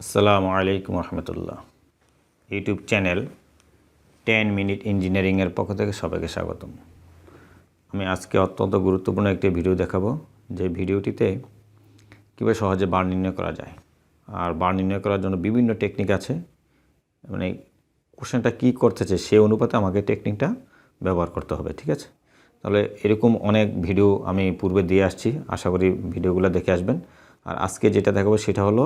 আসসালামু আলাইকুম রহমতুল্লাহ। ইউটিউব চ্যানেল টেন মিনিট ইঞ্জিনিয়ারিংয়ের পক্ষ থেকে সবাইকে স্বাগতম। আমি আজকে অত্যন্ত গুরুত্বপূর্ণ একটি ভিডিও দেখাবো, যে ভিডিওটিতে কীভাবে সহজে বার নির্ণয় করা যায়। আর বার নির্ণয় করার জন্য বিভিন্ন টেকনিক আছে। মানে কোশ্চেনটা কী করতেছে সে অনুপাতে আমাকে টেকনিকটা ব্যবহার করতে হবে, ঠিক আছে? তাহলে এরকম অনেক ভিডিও আমি পূর্বে দিয়ে আসছি। আশা করি ভিডিওগুলো দেখে আসবেন। আর আজকে যেটা দেখাবো সেটা হলো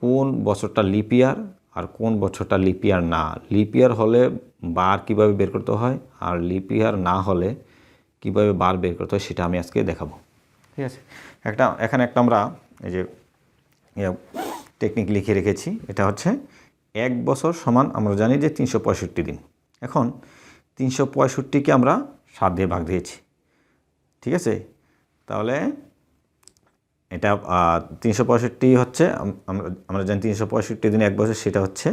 কোন বছরটা লিপিয়ার আর কোন বছরটা লিপিয়ার না? লিপিয়ার হলে বার কীভাবে বের করতে হয় আর লিপিয়ার না হলে কীভাবে বার বের করতে হয় সেটা আমি আজকে দেখাবো। ঠিক আছে? একটা, এখানে একটা আমরা এই যে টেকনিক লিখে রেখেছি। এটা হচ্ছে এক বছর সমান আমরা জানি যে তিনশো পঁয়ষট্টি দিন। এখন তিনশো পঁয়ষট্টিকে আমরা সাত দিয়ে ভাগ দিয়েছি। ঠিক আছে? তাহলে এটা তিনশো পঁয়ষট্টি হচ্ছে আমরা জানি তিনশো পঁয়ষট্টি দিন এক বছর, সেটা হচ্ছে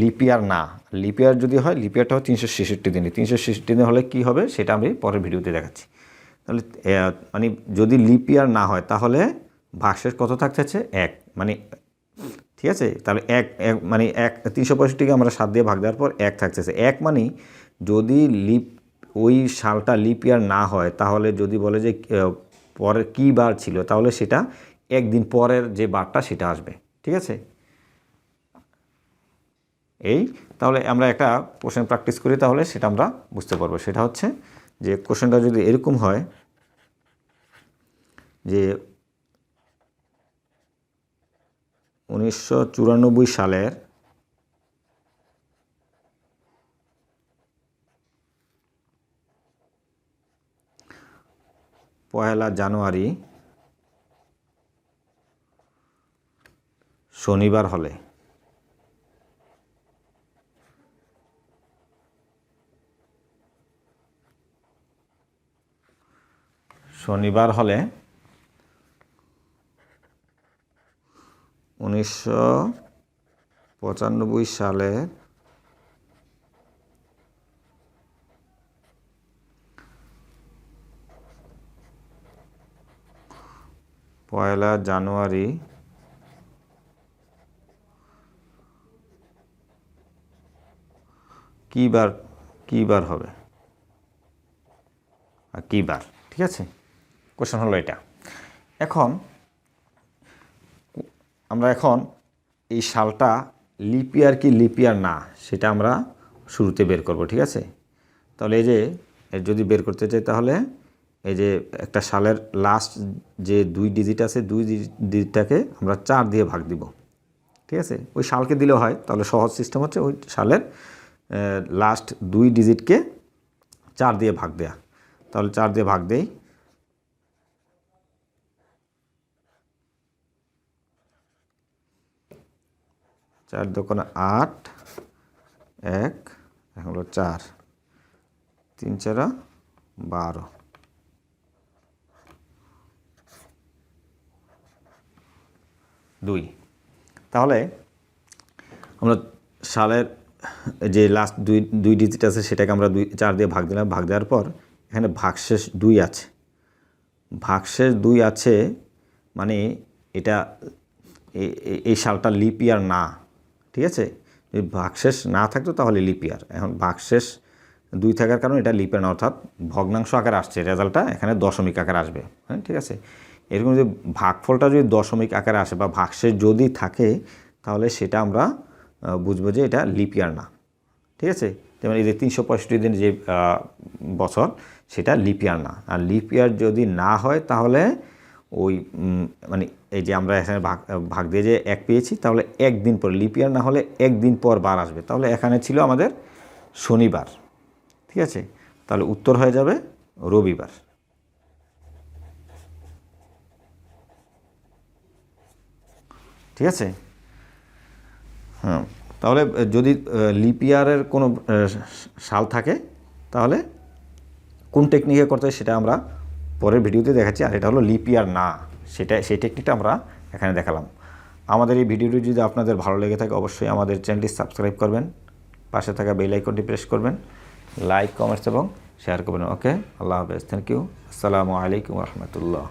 লিপিয়ার না। লিপিয়ার যদি হয়, লিপিয়ারটা হয় তিনশো ছেষট্টি দিনে। তিনশো ছেষট্টি দিন হলে কী হবে, সেটা আমি পরের ভিডিওতে দেখাচ্ছি। তাহলে মানে যদি লিপিয়ার না হয়, তাহলে ভাগশেষ কত থাকতে হচ্ছে এক। মানে ঠিক আছে? তাহলে এক এক মানে এক, তিনশো পঁয়ষট্টিকে আমরা সাত দিয়ে ভাগ দেওয়ার পর এক থাকতেছে এক মানে যদি লিপ, ওই সালটা লিপিয়ার না হয়, তাহলে যদি বলে যে পরের কী বার ছিল, তাহলে সেটা একদিন পরের যে বারটা সেটা আসবে, ঠিক আছে? এই, তাহলে আমরা একটা কোশ্চেন প্র্যাকটিস করি, তাহলে সেটা আমরা বুঝতে পারব। সেটা হচ্ছে যে কোশ্চেনটা যদি এরকম হয় যে উনিশশো চুরানব্বই সালের পয়লা জানুয়ারি শনিবার হলে। শনিবার হলে উনিশশো পঁচানব্বই সালের পয়লা জানুয়ারি, কী বার কী বার হবে? কী বার? ঠিক আছে? কোশ্চেন হলো এটা। এখন, আমরা এখন এই সালটা লিপিয়ার কি লিপিয়ার না, সেটা আমরা শুরুতে বের করব, ঠিক আছে? তাহলে এই যে যদি বের করতে চাই তাহলে এই যে একটা সালের লাস্ট যে দুই ডিজিট আছে, দুই ডিজিটটাকে আমরা চার দিয়ে ভাগ দিব। ঠিক আছে? ওই সালকে দিলেও হয়, তাহলে সহজ সিস্টেম হচ্ছে ওই সালের লাস্ট দুই ডিজিটকে চার দিয়ে ভাগ দেয়া। তাহলে চার দিয়ে ভাগ দেই। চার দোকানে আট, এক এখন হলো চার। তিন চারা বারো। দুই। তাহলে আমরা সালের যে লাস্ট দুই দুই ডিজিট আছে সেটাকে আমরা দুই, চার দিয়ে ভাগ দিলাম। ভাগ দেওয়ার পর এখানে ভাগশেষ দুই আছে। ভাগশেষ দুই আছে মানে এটা এই সালটা লিপ ইয়ার না, ঠিক আছে? যদি ভাগশেষ না থাকতো তাহলে লিপ ইয়ার এখন ভাগশেষ দুই থাকার কারণে এটা লিপ ইয়ার না, অর্থাৎ ভগ্নাংশ আকারে আসছে। রেজাল্টটা এখানে দশমিক আকারে আসবে হ্যাঁ ঠিক আছে? এরকম যদি ভাগফলটা যদি দশমিক আকারে আসে বা ভাগশেষ যদি থাকে, তাহলে সেটা আমরা বুঝব যে এটা লিপ ইয়ার না। ঠিক আছে? যেমন এই যে তিনশো পঁয়ষট্টি দিন যে বছর, সেটা লিপ ইয়ার না। আর লিপিয়ার যদি না হয়, তাহলে ওই মানে এই যে আমরা এখানে ভাগ ভাগ দিয়ে যে এক পেয়েছি, তাহলে একদিন পর লিপিয়ার না হলে একদিন পর বার আসবে। তাহলে এখানে ছিল আমাদের শনিবার। ঠিক আছে? তাহলে উত্তর হয়ে যাবে রবিবার। ঠিক আছে? হ্যাঁ তাহলে যদি লিপিয়ারের কোনো সাল থাকে, তাহলে কোন টেকনিকে করতে হয় সেটা আমরা পরের ভিডিওতে দেখাচ্ছি। আর এটা হলো লিপিয়ার না, সেটা, সেই টেকনিকটা আমরা এখানে দেখালাম। আমাদের এই ভিডিওটি যদি আপনাদের ভালো লেগে থাকে, অবশ্যই আমাদের চ্যানেলটি সাবস্ক্রাইব করবেন, পাশে থাকা বেল আইকনটি প্রেস করবেন, লাইক, কমেন্টস এবং শেয়ার করবেন। ওকে, আল্লাহ হাফেজ, থ্যাংক ইউ, আসসালামু আলাইকুম রহমতুল্লাহ।